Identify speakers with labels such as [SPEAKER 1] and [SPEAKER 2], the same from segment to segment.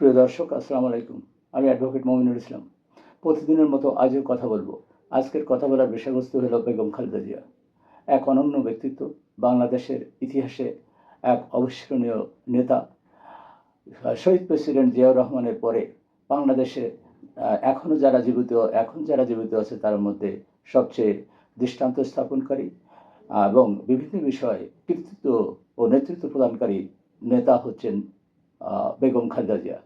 [SPEAKER 1] প্রিয় দর্শক, আসসালামু আলাইকুম। আমি অ্যাডভোকেট মমিনুল ইসলাম। প্রতিদিনের মতো আজও কথা বলব। আজকের কথা বলার বিষয়বস্তু হলো বেগম খালেদা জিয়া। এক অনন্য ব্যক্তিত্ব, বাংলাদেশের ইতিহাসে এক অবিস্মরণীয় নেতা। শহীদ প্রেসিডেন্ট জিয়াউর রহমানের পরে বাংলাদেশে এখনও যারা জীবিত, এখন যারা জীবিত আছে তার মধ্যে সবচেয়ে দৃষ্টান্ত স্থাপনকারী এবং বিভিন্ন বিষয়ে কৃতিত্ব ও নেতৃত্ব প্রদানকারী নেতা হচ্ছেন বেগম খালেদা জিয়া।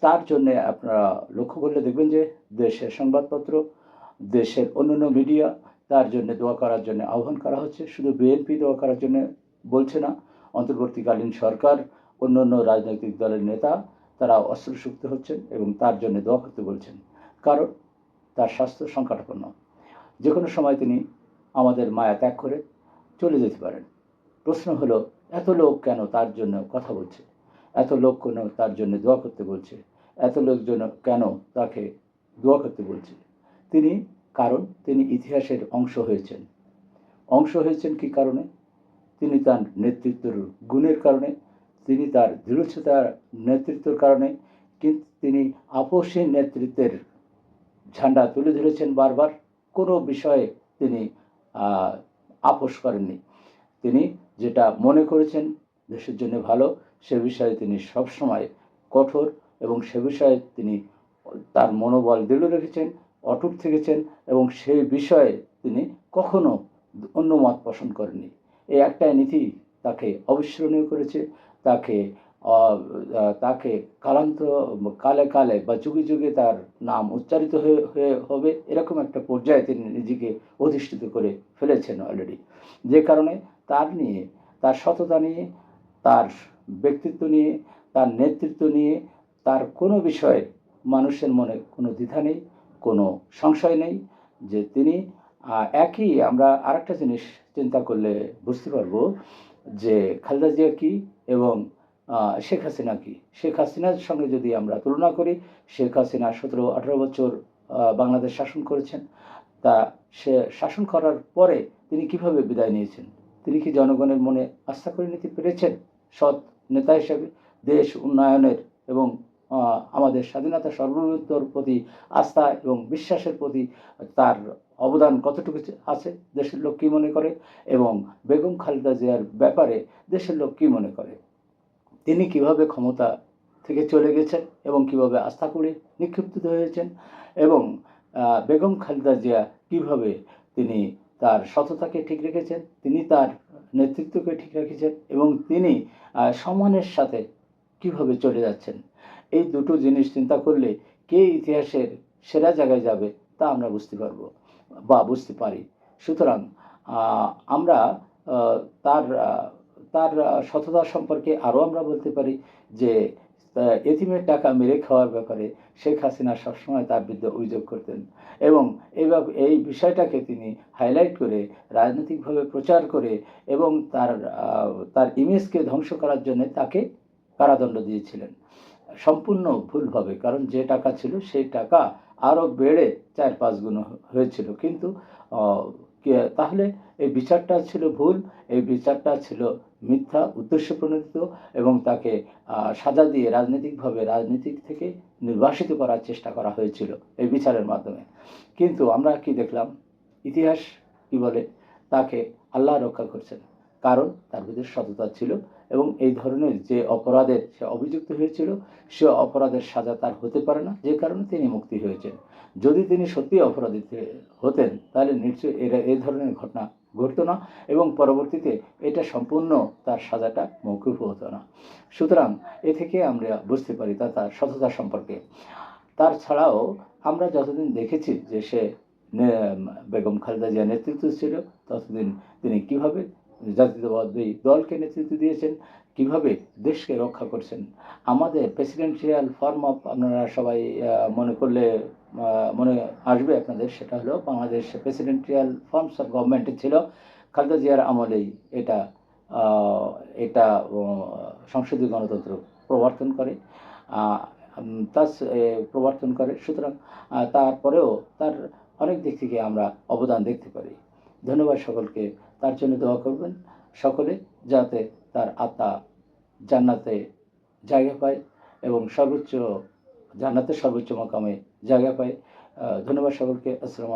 [SPEAKER 1] তার জন্য আপনারা লক্ষ্য করলে দেখবেন যে দেশের সংবাদপত্র, দেশের অন্যান্য মিডিয়া, তার জন্য দোয়া করার জন্য আহ্বান করা হচ্ছে। শুধু বিএনপি দোয়া করার জন্য বলছে না, অন্তর্বর্তীকালীন সরকার, অন্যান্য রাজনৈতিক দলের নেতা, তারা অস্ত্রসুক্ত হচ্ছেন এবং তার জন্য দোয়া করতে বলছেন। কারণ তার স্বাস্থ্য সংকটাপন্ন। যে কোনো সময় তিনি আমাদের মায়া ত্যাগ করে চলে যেতে পারেন। প্রশ্ন হলো, এত লোক কেন তার জন্য কথা বলছে? এত লোক কেন তার জন্য দোয়া করতে বলছে? এত লোকজন কেন তাকে দোয়া করতে বলছে? তিনি কারণ, তিনি ইতিহাসের অংশ হয়েছেন। অংশ হয়েছেন কি কারণে? তিনি তার নেতৃত্বের গুণের কারণে, তিনি তার দৃঢ়তার নেতৃত্বের কারণে কিন্তু তিনি আপোষহীন নেতৃত্বের ঝান্ডা তুলে ধরেছেন বারবার। কোনো বিষয়ে তিনি আপোষ করেননি। তিনি যেটা মনে করেছেন দেশের জন্য ভালো, সে বিষয়ে তিনি সবসময় কঠোর এবং সে বিষয়ে তিনি তার মনোবল দৃঢ় রেখেছেন, অটুট থেকেছেন এবং সেই বিষয়ে তিনি কখনো অন্য মত পোষণ করেননি। এই একটাই নীতি তাকে অবিস্মরণীয় করেছে, তাকে তাকে কালান্ত, কালে কালে বা যুগে যুগে তার নাম উচ্চারিত হয়ে হয়ে হবে, এরকম একটা পর্যায়ে তিনি নিজেকে অধিষ্ঠিত করে ফেলেছেন অলরেডি যে কারণে তার নিয়ে, তার সততা নিয়ে, তার ব্যক্তিত্ব নিয়ে, তার নেতৃত্ব নিয়ে তার কোনো বিষয়ে মানুষের মনে কোনো দ্বিধা নেই, কোনো সংশয় নেই যে তিনি একই আমরা আরেকটা জিনিস চিন্তা করলে বুঝতে পারব যে খালেদা জিয়া কী এবং শেখ হাসিনা কি? শেখ হাসিনার সঙ্গে যদি আমরা তুলনা করি, শেখ হাসিনা সতেরো, আঠারো বছর বাংলাদেশ শাসন করেছেন। তা সে শাসন করার পরে তিনি কীভাবে বিদায় নিয়েছেন? তিনি কি জনগণের মনে আস্থা করে নিতে পেরেছেন? সৎ নেতা হিসেবে দেশ উন্নয়নের এবং আমাদের স্বাধীনতা সর্বভৌমত্বর প্রতি আস্থা এবং বিশ্বাসের প্রতি তার অবদান কতটুকু আছে? দেশের লোক কী মনে করে? এবং বেগম খালেদা জিয়ার ব্যাপারে দেশের লোক কী মনে করে? তিনি কীভাবে ক্ষমতা থেকে চলে গেছেন এবং কীভাবে আস্থা করে নিক্ষিপ্ত হয়েছেন? এবং বেগম খালেদা জিয়া কীভাবে তিনি তার সততাকে ঠিক রেখেছেন, তিনি তার নেতৃত্বকে ঠিক রেখেছেন এবং তিনি সম্মানের সাথে কীভাবে চলে যাচ্ছেন? এই দুটো জিনিস চিন্তা করলে কে ইতিহাসের সেরা জায়গায় যাবে তা আমরা বুঝতে পারব বা বুঝতে পারি। সুতরাং আমরা তার তার সততা সম্পর্কে আরও আমরা বলতে পারি যে এতিমের টাকা মেরে খাওয়ার ব্যাপারে শেখ হাসিনা সবসময় তার বিরুদ্ধে অভিযোগ করতেন এবং এইভাবে এই বিষয়টাকে তিনি হাইলাইট করে রাজনৈতিকভাবে প্রচার করে এবং তার তার ইমেজকে ধ্বংস করার জন্য তাকে কারাদণ্ড দিয়েছিলেন। সম্পূর্ণ ভুলভাবে কারণ যে টাকা ছিল সেই টাকা আরও বেড়ে চার পাঁচ গুণ হয়েছিল। কিন্তু তাহলে এই বিচারটা ছিল ভুল, এই বিচারটা ছিল মিথ্যা, উদ্দেশ্য প্রণোদিত এবং তাকে সাজা দিয়ে রাজনৈতিকভাবে রাজনীতিক থেকে নির্বাসিত করার চেষ্টা করা হয়েছিল এই বিচারের মাধ্যমে। কিন্তু আমরা কি দেখলাম? ইতিহাস কি বলে? তাকে আল্লাহ রক্ষা করছেন। কারণ তার ভিতরে সততা ছিল এবং এই ধরনের যে অপরাধের সে অভিযুক্ত হয়েছিল, সে অপরাধের সাজা তার হতে পারে না, যে কারণে তিনি মুক্তি হয়েছেন। যদি তিনি সত্যি অপরাধী হতেন, তাহলে নিশ্চয়ই এরা এই ধরনের ঘটনা ঘটতো না এবং পরবর্তীতে এটা সম্পূর্ণ তার সাজাটা মৌকুফ হতো না। সুতরাং এ থেকে আমরা বুঝতে পারি তা তার সততা সম্পর্কে। তার ছাড়াও আমরা যতদিন দেখেছি যে সে বেগম খালেদা জিয়া নেতৃত্ব ছিল, ততদিন তিনি কীভাবে জাতীয়তাবাদী দলকে নেতৃত্ব দিয়েছেন, কীভাবে দেশকে রক্ষা করছেন? আমাদের প্রেসিডেন্সিয়াল ফর্ম অফ আপনারা সবাই মনে করলে মনে আসবে আপনাদের, সেটা হলো বাংলাদেশ প্রেসিডেন্সিয়াল ফর্মস অফ গভর্নমেন্টে ছিল খালেদা জিয়ার আমলেই এটা এটা সংসদীয় গণতন্ত্র প্রবর্তন করে তার প্রবর্তন করে। সুতরাং তারপরেও তার অনেক দিক থেকে আমরা অবদান দেখতে পারি। ধন্যবাদ সকলকে। তার জন্য দোয়া করবেন সকলে যাতে তার আত্মা জান্নাতে জায়গা পায় এবং সর্বোচ্চ জান্নাতের সর্বোচ্চ মকামে জায়গা পায়। ধন্যবাদ সকলকে। আসসালামু